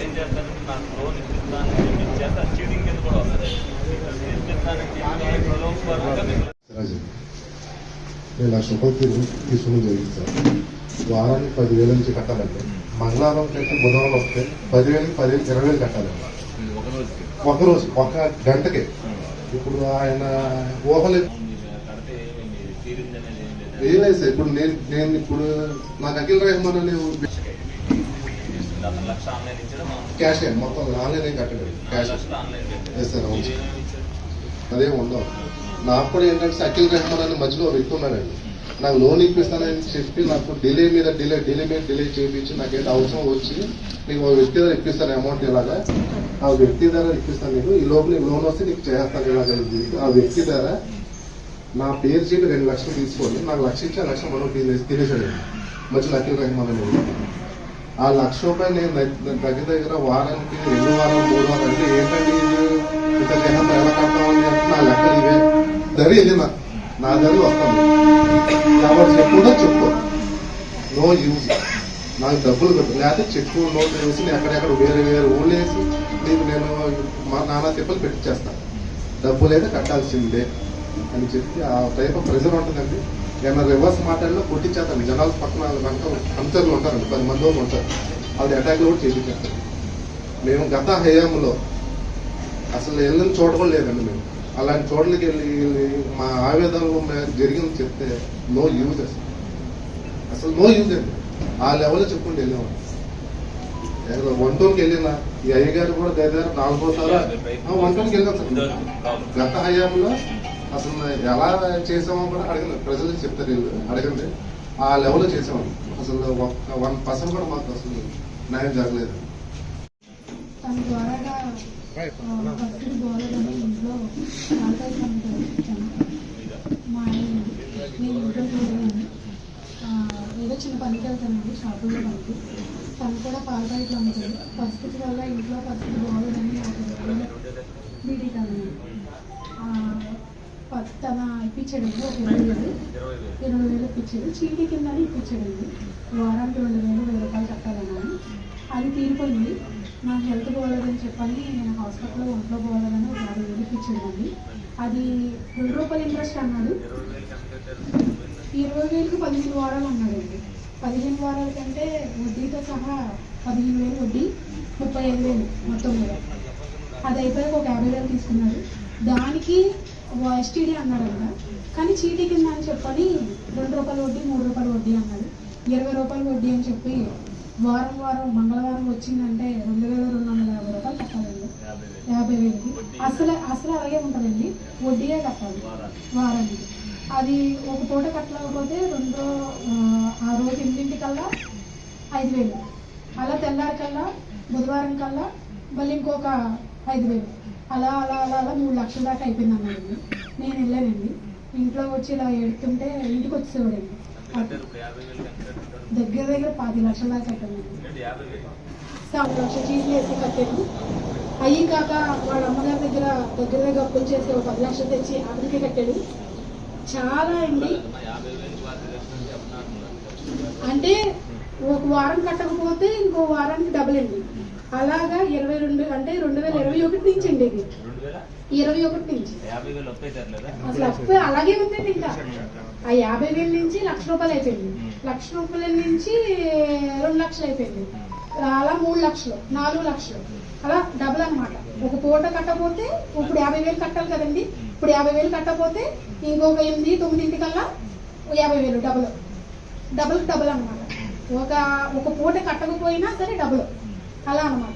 ఏం చేస్తాను నాకు లోన్ ఇప్పిస్తాను ఇచ్చేస్తా చీటింగ్ కింద కూడా వస్తుంది ఇప్పిస్తానని చెప్పి ప్రలోభపరంగా మీకు రాజు నేను లక్ష రూపాయలు తీ- తీసుకుని జరిగింది. సార్ వారానికి పదివేల నుంచి కట్టాలంటే మంగళవారం కంటే బుధవారం వస్తే పదివేలకి పదివేలు ఇరవై వేలు కట్టాలండి ఒక రోజు ఒక గంటకి. ఇప్పుడు ఆయన ఊహలు కడితే ఏమి తీరిందనేది ఏం లేదు సార్ ఇప్పుడు నేను నేను ఇప్పుడు నాకు అఖిల్ రెహమాన్ అనే క్యాష్ మొత్తం ఆన్లైన్ ఏం కట్టలేదు. క్యాష్ అదే ఉండవు నాకు కూడా ఏంటంటే అఖిల్ రెహమాన్ అనే మధ్యలో వ్యక్తి ఉన్నాడండి. నాకు లోన్ ఇప్పిస్తానని చెప్పి నాకు డిలే మీద డిలే డిలే మీద డిలే చేయించి నాకేంటి అవసరం వచ్చి నీకు ఒక వ్యక్తి దగ్గర ఇప్పిస్తాను అమౌంట్ ఇలాగా. ఆ వ్యక్తి ద్వారా ఇప్పిస్తాను నీకు. ఈ లోపల నీకు లోన్ వస్తే నీకు చేస్తాను ఇలాగ ఆ వ్యక్తి ద్వారా నా పేరు చెప్పి రెండు లక్షలు తీసుకోండి. నాకు లక్ష ఇచ్చి ఆ లక్ష మనం తినేసి తినేసాడు మధ్యలో అఖిల్ రెహమాన్ ఆ లక్ష రూపాయలు నేను దగ్గర దగ్గర వారానికి రెండు వారాలు మూడు వారాలు. అంటే ఏంటంటే ఇది? ఇంత జనం ఎలా కడతామని చెప్పి నా లెక్కలు ఇవే. దరి ఇది నా నా దరి కాబట్టి ఎవరు చెప్పుకుంటో చెప్పు. No use. నాకు డబ్బులు కట్టు. లేకపోతే చెక్కు నోట్ వేసి ఎక్కడెక్కడ వేరే వేరే ఊళ్ళు వేసి నీకు నేను మా నాన్న తిప్పలు పెట్టించేస్తాను డబ్బులు అయితే కట్టాల్సిందే అని చెప్పి ఆ టైప్ ఆఫ్ ప్రెజర్ ఉంటుందండి. ఏమైనా రివర్స్ మాట్లాడినా కొట్టించేస్తాను జనాలు పక్కన వెనక అంతర్లు ఉంటారండి. పది మంది ఉంటారు. అది అటాక్లు కూడా చేయించేస్తారు మేము గత హయాంలో అసలు వెళ్ళని చోట కూడా లేదండి మేము. అలాంటి చోట్లకి వెళ్ళి మా ఆవేదనలో జరిగింది చెప్తే నో యూజ్ అసలు అసలు నో యూజ్ అండి. ఆ లెవెల్లో చెప్పుకుంటూ వెళ్ళాము ఏదో వన్ టౌన్కి వెళ్ళిన ఈ అయ్యగారు కూడా దగ్గర నాలుగో సారా వన్ టౌన్కి వెళ్ళాం సార్. గత హయాంలో అసలు ఎలా చేసామో కూడా అడగండి ప్రజలకు చెప్తారు అడగండి. ఆ లెవెల్లో చేసాము అసలు ఒక్క వన్ పర్సెంట్ కూడా మాకు అసలు న్యాయం జరగలేదు. తన ద్వారాగా ఆ, భక్తుడు గోలదని ఇంట్లో మా ఆయన నేను ఇంట్లో చూడలేను ఏదో చిన్న పనికి వెళ్తానండి షాపుల్లో పనికి. తను కూడా పాల బయటలో అమ్ముతుంది పరిస్థితి వల్ల ఇంట్లో పరిస్థితి బాగోదని నాకు బీడీ కాదు తన ఇప్పించాడండి ఒక ఇరవై వేలు. ఇరవై వేలు ఇప్పించాడు. చీటీ కింద ఇప్పించాడండి. వారానికి రెండు వేలు వెయ్యి రూపాయలు కట్టాలన్నాను అది తీరిపోయింది. నాకు హెల్త్ బాగోలేదని చెప్పని నేను హాస్పిటల్లో ఒంట్లో బాగోలేదని ఒక యాభై వేలు ఇప్పించాడండి అది రెండు రూపాయలు ఇంట్రెస్ట్ అన్నాడు. ఇరవై వేలకు పదిహేను వారాలు అన్నాడండి. పదిహేను వారాల కంటే వడ్డీతో సహా పదిహేను వేలు వడ్డీ ముప్పై ఐదు వేలు మొత్తం మీద. అది అయిపోయాక ఒక యాభై వేలు తీసుకున్నాడు. దానికి ఎస్టీడీ అన్నాడంట. కానీ చీటీ కింద అని చెప్పని రెండు రూపాయల వడ్డీ మూడు రూపాయల వడ్డీ అన్నాడు. ఇరవై రూపాయల వడ్డీ అని చెప్పి వారం వారం మంగళవారం వచ్చిందంటే రెండు వేల రెండు వందల యాభై రూపాయలు కట్టాలండి. యాభై వేలకి. అసలు అసలు అలాగే ఉంటుందండి. వడ్డీయే కట్టాలి. వారానికి. అది ఒక పూట కట్టలేకపోతే రెండో ఆ, రోజు ఎనిమిదింటికల్లా ఐదు వేలు. అలా తెల్లారికల్లా బుధవారం కల్లా మళ్ళీ ఇంకొక ఐదు వేలు. అలా అలా అలా అలా మూడు లక్షల దాకా అయిపోయింది అన్నాడండి నేను వెళ్ళానండి. ఇంట్లో వచ్చి ఇలా ఎడుతుంటే ఇంటికి వచ్చేవాడండి దగ్గర దగ్గర పది లక్షల దాకా సగం లక్ష వేసి కట్టాను అయ్యి కాక వాళ్ళ అమ్మగారి దగ్గర దగ్గర దగ్గర అప్పులు చేసి ఒక పది లక్షలు తెచ్చి ఆవిడకి కట్టాడు చాలా అండి. అంటే ఒక వారం కట్టకపోతే ఇంకో వారానికి డబుల్ అండి. అలాగా ఇరవై రెండు అంటే రెండు వేల ఇరవై ఒకటి నుంచి అండి ఇది. ఇరవై ఒకటి నుంచి. అసలు అలాగే ఉందండి ఇంకా. ఆ యాభై వేల నుంచి లక్ష రూపాయలు అయిపోయింది. లక్ష రూపాయల నుంచి రెండు లక్షలు అయిపోయింది. అలా మూడు లక్షలు నాలుగు లక్షలు. అలా డబుల్ అన్నమాట. ఒక పూట కట్టపోతే ఇప్పుడు యాభై వేలు కట్టాలి కదండి. ఇప్పుడు యాభై వేలు కట్టపోతే ఇంకొక ఎనిమిది తొమ్మిదింటికల్లా యాభై వేలు డబుల్ డబుల్ డబుల్ అన్నమాట. ఒక ఒక పూట కట్టకపోయినా సరే డబుల్ అలా అన్నమాట.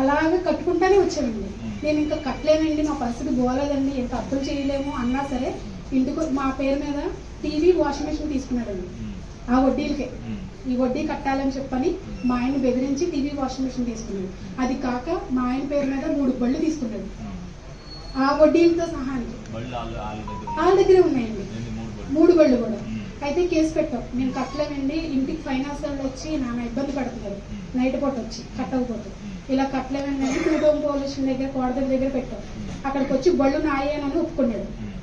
అలాగే కట్టుకుంటానే వచ్చానండి. నేను ఇంకా కట్టలేనండి మా పరిస్థితి బాగోలేదండి ఎంత అప్పులు చేయలేము అన్నా సరే. ఇంటికి మా పేరు మీద టీవీ వాషింగ్ మెషిన్ తీసుకున్నాడండి. ఆ వడ్డీలకే. ఈ వడ్డీ కట్టాలని చెప్పని మా ఆయన బెదిరించి టీవీ వాషింగ్ మెషిన్ తీసుకున్నాడు. అది కాక మా ఆయన పేరు మీద మూడు బళ్ళు తీసుకున్నాడు. ఆ వడ్డీలతో సహా అండి. బళ్ళు వాళ్ళ దగ్గర ఉన్నాయండి. మూడు బళ్ళు. కూడా. అయితే కేసు పెట్టాం. మేము కట్టలేమండి. ఇంటికి ఫైనాన్స్ వాళ్ళు వచ్చి నాన్న ఇబ్బంది పడుతున్నారు. నైట్ పూట వచ్చి కట్టకపోతే. ఇలా కట్టలేమండి అని టూటోమ్ పోలీస్ స్టేషన్ దగ్గర కోడదల దగ్గర పెట్టాం. అక్కడికి వచ్చి బళ్ళు నాయనని ఒప్పుకున్నాడు.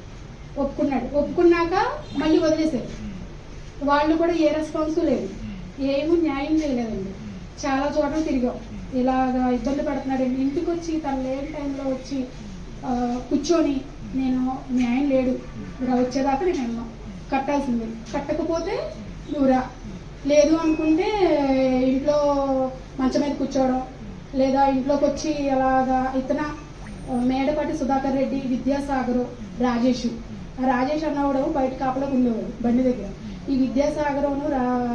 ఒప్పుకున్నాడు. ఒప్పుకున్నాక మళ్ళీ వదిలేశారు. ఉమ్. వాళ్ళు కూడా ఏ రెస్పాన్స్ లేదు. ఏమీ న్యాయం చేయలేదండి. చాలా చోట్ల తిరిగాం. ఇలాగా ఇబ్బంది పడుతున్నాడండి. ఇంటికి వచ్చి తను లేని టైంలో వచ్చి కూర్చొని నేను ఆయన లేడు. ఇలా వచ్చేదాకా నేను వెళ్ళాం కట్టాల్సింది. కట్టకపోతే నువ్వురా లేదు అనుకుంటే ఇంట్లో మంచం మీద కూర్చోవడం. లేదా ఇంట్లోకి వచ్చి అలాగా ఇతన మేడపాటి సుధాకర్ రెడ్డి విద్యాసాగర్ రాజేష్. రాజేష్ అన్నవాడు బయట కాపలకు ఉండేవాడు బండి దగ్గర. ఈ విద్యాసాగర్ను రా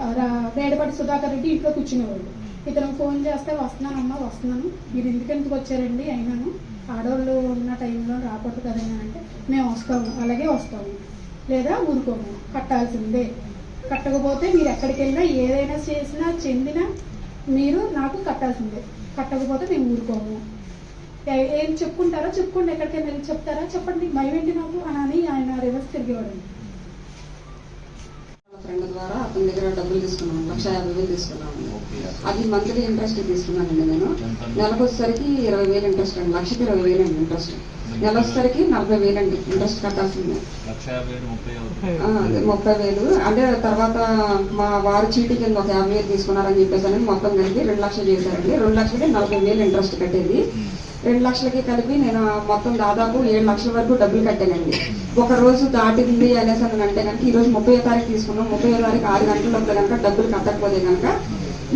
రా- మేడపాటి సుధాకర్ రెడ్డి ఇంట్లో కూర్చునేవాడు. ఇతను ఫోన్ చేస్తే వస్తున్నానమ్మా వస్తున్నాను. మీరు ఎందుకు ఎందుకు వచ్చారండి? అయినాను. ఆడవాళ్ళు ఉన్న టైంలో రాకూడదు కదండి అంటే మేము వస్తాము. అలాగే వస్తాము. లేదా ఊరుకోము. కట్టాల్సిందే. కట్టకపోతే మీరు ఎక్కడికి వెళ్ళినా ఏదైనా చేసినా చెందినా మీరు నాకు కట్టాల్సిందే. కట్టకపోతే మేము ఊరుకోము. ఏ- ఏం చెప్పుకుంటారో చెప్పుకోండి ఎక్కడికైనా వెళ్ళి చెప్తారా? చెప్పండి భయమేంటి నాకు? అని అని ఆయన రివర్స్ తిరిగేవాడు ఫ్రెండ్ ద్వారా అతని దగ్గర డబ్బులు తీసుకున్నాను లక్ష యాభై వేలు తీసుకున్నాను. అది. మంత్లీ ఇంట్రెస్ట్ తీసుకున్నానండి నేను. ఎంత? నెలకు వచ్చేసరికి ఇరవై వేలు ఇంట్రెస్ట్ అండి లక్షకి ఇరవై వేలు అండి ఇంట్రెస్ట్ నెల వచ్చేసరికి నలభై వేలు అండి ఇంట్రెస్ట్ కట్టాల్సిందే. ముప్పై వేలు. అంటే తర్వాత మా వారు చీటీ కింద ఒక యాభై వేలు తీసుకున్నారని చెప్పేసి అని మొత్తం కలిపి రెండు లక్షలు చేశారండి. రెండు లక్షలకి నలభై వేలు ఇంట్రెస్ట్ కట్టేది. రెండు లక్షలకి కలిపి నేను మొత్తం దాదాపు ఏడు లక్షల వరకు డబ్బులు కట్టానండి. ఒక రోజు దాటింది అనేసి అని అంటే కనుక ఈరోజు ముప్పై తారీఖు తీసుకున్నాం. ముప్పై తారీఖు ఆరు గంటల కనుక డబ్బులు కట్టకపోతే కనుక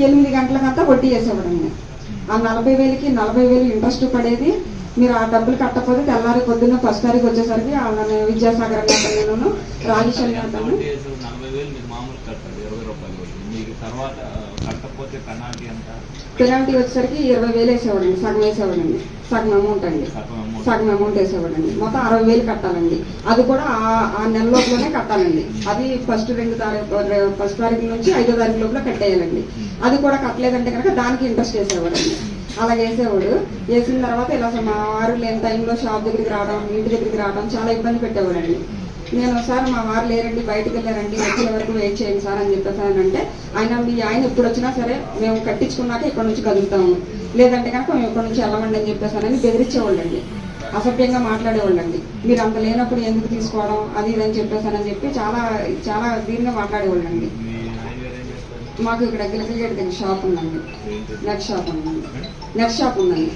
ఎనిమిది గంటలకంతా వడ్డీ వేసేవాడండి ఆ నలభై వేలకి నలభై వేలు ఇంట్రెస్ట్ పడేది. మీరు ఆ డబ్బులు కట్టకపోతే తెల్లారి పొద్దున్న ఫస్ట్ తారీఖు వచ్చేసరికి వాళ్ళని విద్యాసాగర్ అనే ఎంత అతను. పెనాల్టీ వచ్చేసరికి ఇరవై వేలు వేసేవాడండి సగం వేసేవాడండి సగం అమౌంట్ అండి. సగం అమౌంట్ వేసేవాడండి. మొత్తం అరవై వేలు కట్టాలండి. అది కూడా ఆ ఆ నెల లోపలనే కట్టాలండి. అది ఫస్ట్ రెండు తారీఖు ఫస్ట్ తారీఖు నుంచి ఐదో తారీఖు లోపల కట్టేయాలండి. అది కూడా కట్టలేదంటే కనుక దానికి ఇంట్రెస్ట్ వేసేవాడండి. అలా వేసేవాడు వేసిన తర్వాత ఇలా మా వారు లేని టైంలో షాప్ దగ్గరికి రావడం ఇంటి దగ్గరికి రావడం చాలా ఇబ్బంది పెట్టేవాడండి నేను ఒకసారి మా వారు లేరండి బయటకు వెళ్ళారండి వచ్చే వరకు వెయిట్ చేయండి సార్ అని చెప్పేసి ఆయన అంటే ఆయన మీ ఆయన ఎప్పుడు వచ్చినా సరే మేము కట్టించుకున్నాక ఇక్కడ నుంచి కదులుతాము. లేదంటే కనుక మేము ఇక్కడ నుంచి వెళ్ళమండి అని చెప్పేసి అని బెదిరించేవాళ్ళండి. అసభ్యంగా మాట్లాడేవాళ్ళండి. మీరు అంత లేనప్పుడు ఎందుకు తీసుకోవడం? అది ఇది అని చెప్పేసానని చెప్పి చాలా చాలా దీనిగా మాట్లాడేవాళ్ళండి. మాకు ఇక్కడ గిలకగేట దగ్గర షాప్ ఉందండి. నెట్ షాప్ ఉందండి. నెట్ షాప్ ఉందండి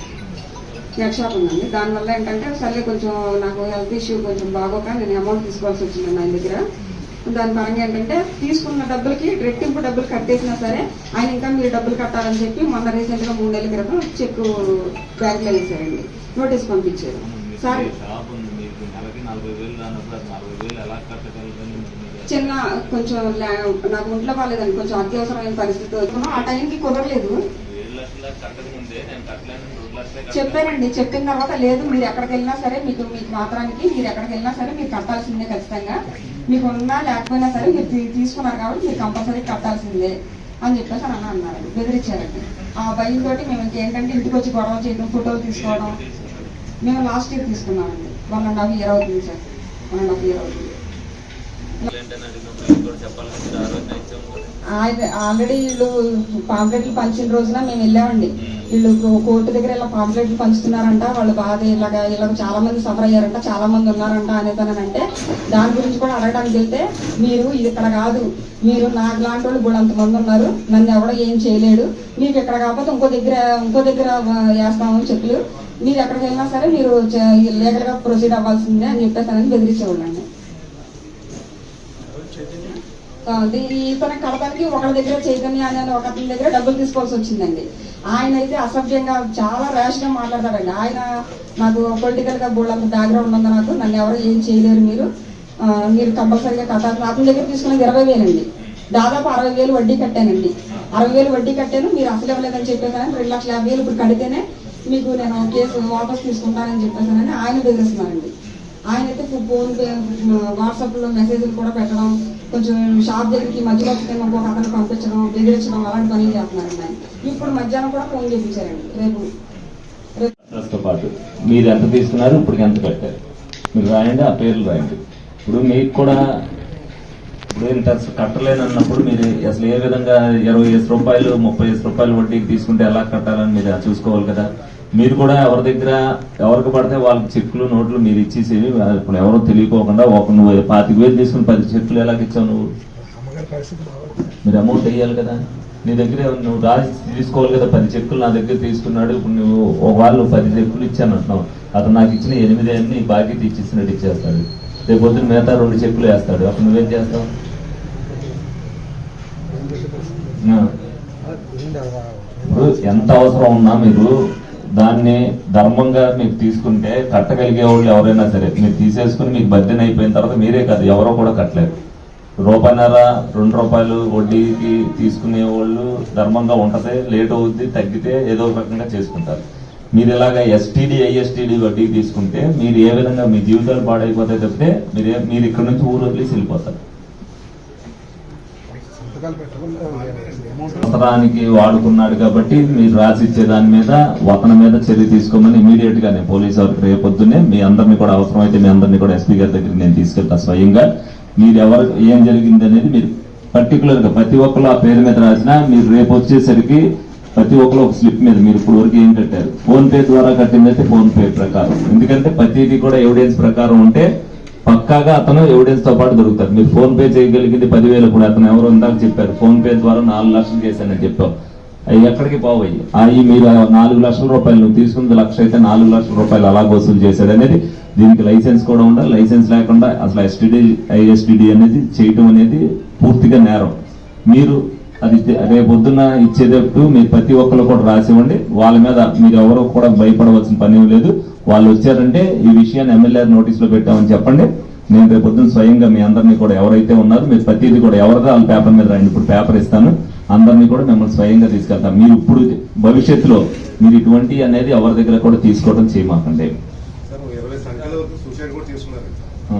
నెట్ షాప్ ఉందండి దానివల్ల ఏంటంటే సర్లే కొంచెం నాకు హెల్త్ ఇష్యూ కొంచెం బాగోక నేను అమౌంట్ తీసుకోవాల్సి వచ్చిందండి ఆయన దగ్గర. దాని పరంగా ఏంటంటే తీసుకున్న డబ్బులకి రెట్టింపు డబ్బులు కట్టేసినా సరే ఆయన ఇంకా మీరు డబ్బులు కట్టాలని చెప్పి మొన్న రీసెంట్గా మూడు నెలల క్రితం చెక్ బ్యాంక్లో వేసారండి నోటీస్ పంపించారు. సార్ చిన్న కొంచెం నాకు ఒంట్లో బాగాలేదండి. కొంచెం అత్యవసరమైన పరిస్థితి ఆ టైంకి కుదరలేదు. చెప్పారండి. చెప్పిన తర్వాత లేదు. మీరు ఎక్కడికి వెళ్ళినా సరే మీకు మీకు మాత్రానికి మీరు ఎక్కడికి వెళ్ళినా సరే మీరు కట్టాల్సిందే ఖచ్చితంగా. మీకు ఉన్నా లేకపోయినా సరే మీరు తీసుకున్నారు కాబట్టి మీరు కంపల్సరీ కట్టాల్సిందే అని చెప్పేసి అని అన్నారండి బెదిరించారండి. ఆ భయంతో మేము ఇంకేంటంటే ఇంటికి వచ్చి గొడవ చేయడం ఫోటోలు తీసుకోవడం. మేము లాస్ట్ ఇయర్ తీసుకున్నామండి. వన్ అండ్ హాఫ్ ఇయర్ అవుతుంది. Sir one and half year అవుతుంది ఆ ఆయన ఆల్రెడీ వీళ్ళు పాంప్లెట్లు పంచిన రోజున మేము వెళ్ళామండి. వీళ్ళు కోర్టు దగ్గర ఇలా పాంప్లెట్లు పంచుతున్నారంట. వాళ్ళు బాధ ఇలాగా ఇలాగ చాలా మంది సఫర్ అయ్యారంట చాలా మంది ఉన్నారంట అంటే దాని గురించి కూడా అడగడానికి వెళ్తే మీరు ఇది ఇక్కడ కాదు. మీరు నాకు లాంటి వాళ్ళు కూడా అంతమంది ఉన్నారు. నన్ను ఎవడో ఏం చేయలేడు. మీకు ఇక్కడ కాకపోతే ఇంకో దగ్గర ఇంకో దగ్గర వేస్తామని చెట్లు మీరు ఎక్కడికి వెళ్ళినా సరే మీరు లీగల్గా ప్రొసీడ్ అవ్వాల్సిందే అని చెప్పేసి చెప్పేసానని బెదిరించేవాళ్ళండి. ఆ, కడతానికి ఇతను ఒకరి దగ్గర చైతన్య అనే ఒక అతని దగ్గర డబ్బులు తీసుకోవాల్సి వచ్చిందండి. ఆయన అయితే అసభ్యంగా చాలా ర్యాష్గా ఆయన నాకు పొలిటికల్గా అంత బ్యాక్గ్రౌండ్ ఉంది నాకు నన్ను ఎవరు ఏం చేయలేరు మీరు. మీరు కంపల్సరీగా కట్టాలి అతని దగ్గర తీసుకున్నది ఇరవై వేలండి. దాదాపు అరవై వేలు వడ్డీ కట్టానండి. అరవై వేలు వడ్డీ కట్టాను మీరు అసలు ఇవ్వలేదని చెప్పేసాను రెండు లక్షల యాభై వేలు ఇప్పుడు కడితేనే మీకు నేను కేసు వాపస్ తీసుకుంటానని చెప్పేసానని ఆయన బెదిరిస్తున్నారండి. ఆయన అయితే ఫోన్ వాట్సాప్లో వాట్సాప్లో మెసేజ్లు కూడా పెట్టడం కొంచెం షాప్ దగ్గరికి మధ్యలో ఒక అతను పంపించడం బెదిరించడం అలాంటి పనులు చేస్తున్నారండి ఆయన. ఇప్పుడు మధ్యాహ్నం కూడా ఫోన్ చేయించారండి రేపు. రేపు పాటు మీరు ఎంత తీసుకున్నారు ఇప్పుడు ఎంత కట్టారు మీరు రాయండి ఆ పేర్లు రాయండి. ఇప్పుడు మీకు కూడా ఇప్పుడు ఇంట్రెస్ట్ కట్టలేను అన్నప్పుడు మీరు అసలు ఏ విధంగా ఇరవై ఐదు రూపాయలు ముప్పై ఐదు రూపాయలు వడ్డీకి తీసుకుంటే ఎలా కట్టాలని మీరు చూసుకోవాలి కదా? మీరు కూడా ఎవరి దగ్గర ఎవరికి పడితే వాళ్ళకి చెక్కులు నోట్లు మీరు ఇచ్చేసేవి ఇప్పుడు ఎవరో తెలియకోకుండా ఒక నువ్వు పాతిక వేలు తీసుకుని పది చెక్కులు ఎలాగ ఇచ్చావు నువ్వు? మీరు అమౌంట్ వేయాలి కదా. నీ దగ్గర నువ్వు రాసి తీసుకోవాలి కదా పది చెక్కులు నా దగ్గర తీసుకున్నాడు ఇప్పుడు నువ్వు ఒక వాళ్ళు పది చెక్కులు ఇచ్చాను అంటున్నావు. అతను నాకు ఇచ్చిన ఎనిమిది అన్ని బాకీ ఇచ్చినట్టు ఇచ్చేస్తాడు. రేపు పొద్దున్న మిగతా రెండు చెక్కులు వేస్తాడు. అప్పుడు నువ్వేం చేస్తావు? ఎంత అవసరం ఉన్నా మీరు దాన్ని ధర్మంగా మీరు తీసుకుంటే కట్టగలిగే వాళ్ళు ఎవరైనా సరే. మీరు తీసేసుకుని మీకు బద్దెన అయిపోయిన తర్వాత మీరే కాదు ఎవరో కూడా కట్టలేరు. రూపాయన్నర రెండు రూపాయలు వడ్డీకి తీసుకునే వాళ్ళు ధర్మంగా ఉంటుంది లేట్ అవుద్ది తగ్గితే ఏదో ఒక రకంగా చేసుకుంటారు. మీరు ఇలాగ ఎస్టీడీ ఐఎస్టీడీ వడ్డీకి తీసుకుంటే మీరు ఏ విధంగా మీ జీవితాలు పాడైపోతాయి తప్పితే మీరు మీరు ఇక్కడ నుంచి ఊరు వదిలేసి వెళ్ళిపోతారు. అవసరానికి వాడుకున్నాడు కాబట్టి మీరు రాసిచ్చే దాని మీద వతన మీద చర్య తీసుకోమని ఇమీడియట్గా నేను పోలీస్ వారికి రేపొద్దునే మీ అందరినీ కూడా అవసరమైతే మీ అందరినీ కూడా ఎస్పీ గారి దగ్గరికి నేను తీసుకెళ్తా స్వయంగా. మీరు ఎవరు ఏం జరిగింది అనేది మీరు పర్టికులర్గా ప్రతి ఒక్కరు ఆ పేరు మీద రాసినా మీరు రేపు వచ్చేసరికి ప్రతి ఒక్కరు ఒక స్లిప్ మీద మీరు ఇప్పుడు వరకు ఏం కట్టారు? ఫోన్ పే ద్వారా కట్టిందైతే ఫోన్ పే ప్రకారం. ఎందుకంటే ప్రతిదీ కూడా ఎవిడెన్స్ ప్రకారం ఉంటే పక్కాగా అతను ఎవిడెన్స్తో పాటు దొరుకుతారు మీరు ఫోన్ పే చేయగలిగింది పదివేలు కూడా అతను ఎవరు ఇందాక చెప్పారు. ఫోన్ పే ద్వారా నాలుగు లక్షలు చేశానని చెప్పావు. అవి ఎక్కడికి పోవయ్యి? అవి మీరు నాలుగు లక్షల రూపాయలు నువ్వు తీసుకున్న లక్ష అయితే నాలుగు లక్షల రూపాయలు అలా వసూలు చేశాడు అనేది దీనికి లైసెన్స్ కూడా ఉండాలి. లైసెన్స్ లేకుండా అసలు ఎస్టీడీ ఐఎస్టీడీ అనేది చేయటం అనేది పూర్తిగా నేరం. మీరు అది రేపు రేపొద్దున ఇచ్చేటప్పుడు మీరు ప్రతి ఒక్కరు కూడా రాసివ్వండి. వాళ్ళ మీద మీరు ఎవరో కూడా భయపడవలసిన పని లేదు. వాళ్ళు వచ్చారంటే ఈ విషయాన్ని ఎమ్మెల్యే నోటీసులో పెట్టామని చెప్పండి. నేను రేపు పొద్దున స్వయంగా మీ అందరినీ కూడా ఎవరైతే ఉన్నారో మీరు ప్రతిదీ కూడా ఎవరిదో వాళ్ళ పేపర్ మీద రాయండి. ఇప్పుడు పేపర్ ఇస్తాను. అందరినీ కూడా మిమ్మల్ని స్వయంగా తీసుకెళ్తాం మీరు ఇప్పుడు భవిష్యత్తులో మీరు ఇటువంటి అనేది ఎవరి దగ్గర కూడా తీసుకోవడం చేయమాకండి సార్ ఇరవై సంఖ్యల వరకు సూసైడ్ కూడా తీసుకున్నారు ఆ.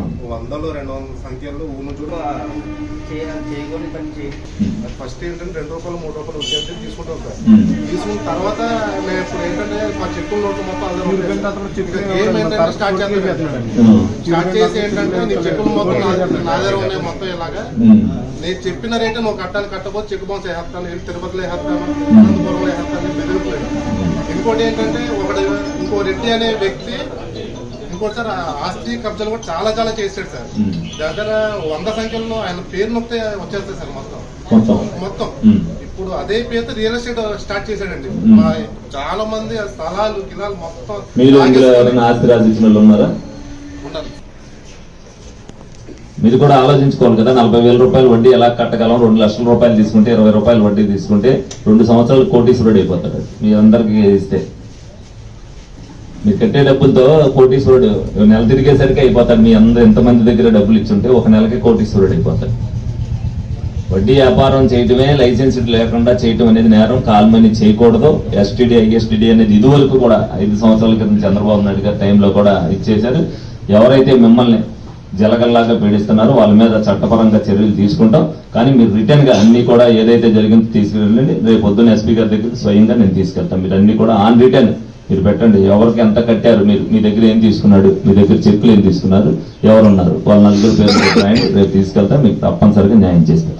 వందలు రెండు వందల సంఖ్యల్లో ఊరు చేయకూడని పని చేయి. ఫస్ట్ ఏంటంటే రెండు రూపాయలు మూడు రూపాయలు వచ్చేసి తీసుకుంటాం సార్. తీసుకున్న తర్వాత మేము ఇప్పుడు ఏంటంటే మా చెక్కుల నోట్లు మొత్తం అందరూ స్టార్ట్ చేస్తాం. స్టార్ట్ చేసి ఏంటంటే నీ చెక్కులు మొత్తం నా- నా దగ్గర ఉన్నాయి మొత్తం ఇలాగా. నేను చెప్పిన రేటే నువ్వు కట్టాలి కట్టకపోతే చెక్ బౌన్స్ వేస్తాను వెళ్ళి తిరుపతిలో వేస్తాను అనంతపురంలో వేస్తాను బెదిరిపోయాడు ఇంకోటి ఏంటంటే ఒకటి ఇంకో రెడ్డి అనే వ్యక్తి ఇంకోటి సార్ ఆస్తి కబ్జాలు కూడా చాలా చాలా చేశాడు సార్. దగ్గర వంద సంఖ్యలో ఆయన పేరు నొక్కితే వచ్చేస్తాయి సార్ మొత్తం. మొత్తం. ఇప్పుడు అదే పేరుతో రియల్ ఎస్టేట్ స్టార్ట్ చేశాడండి. చాలా మంది స్థలాలు గిలాలు మొత్తం ఆస్తి ఉన్నారా? ఉన్నారు. మీరు కూడా ఆలోచించుకోవాలి కదా నలభై వేల రూపాయలు వడ్డీ ఎలా కట్టగలం? రెండు లక్షల రూపాయలు తీసుకుంటే ఇరవై రూపాయలు వడ్డీ తీసుకుంటే రెండు సంవత్సరాలు కోటీశ్వరుడు అయిపోతాడు. మీ అందరికి ఇస్తే. మీరు కట్టే డబ్బులతో కోటీశ్వరుడు నెల తిరిగేసరికి అయిపోతాడు మీ అందరు ఎంతమంది దగ్గర డబ్బులు ఇచ్చుంటే ఒక నెలకి కోటీశ్వరుడు అయిపోతాడు. వడ్డీ వ్యాపారం చేయటమే లైసెన్స్ లేకుండా చేయటం అనేది నేరం. కాల్మని చేయకూడదు. ఎస్టీడీ ఐఎస్టీడీ అనేది ఇదివరకు కూడా ఐదు సంవత్సరాల క్రితం చంద్రబాబు నాయుడు గారి టైంలో కూడా ఇచ్చేశారు. ఎవరైతే మిమ్మల్ని జలగల్లాగా పీడిస్తున్నారో వాళ్ళ మీద చట్టపరంగా చర్యలు తీసుకుంటాం. కానీ మీరు రిటర్న్గా అన్ని కూడా ఏదైతే జరిగిందో తీసుకెళ్ళండి. రేపు పొద్దున్న ఎస్పీ గారి దగ్గర స్వయంగా నేను తీసుకెళ్తాను. మీరు అన్ని కూడా ఆన్ రిటర్న్ మీరు పెట్టండి. ఎవరికి ఎంత కట్టారు మీరు మీ దగ్గర ఏం తీసుకున్నాడు మీ దగ్గర చెక్కులు ఏం తీసుకున్నారు ఎవరున్నారు? వాళ్ళ నలుగురు పేరు రేపు తీసుకెళ్తా మీకు తప్పనిసరిగా న్యాయం చేస్తారు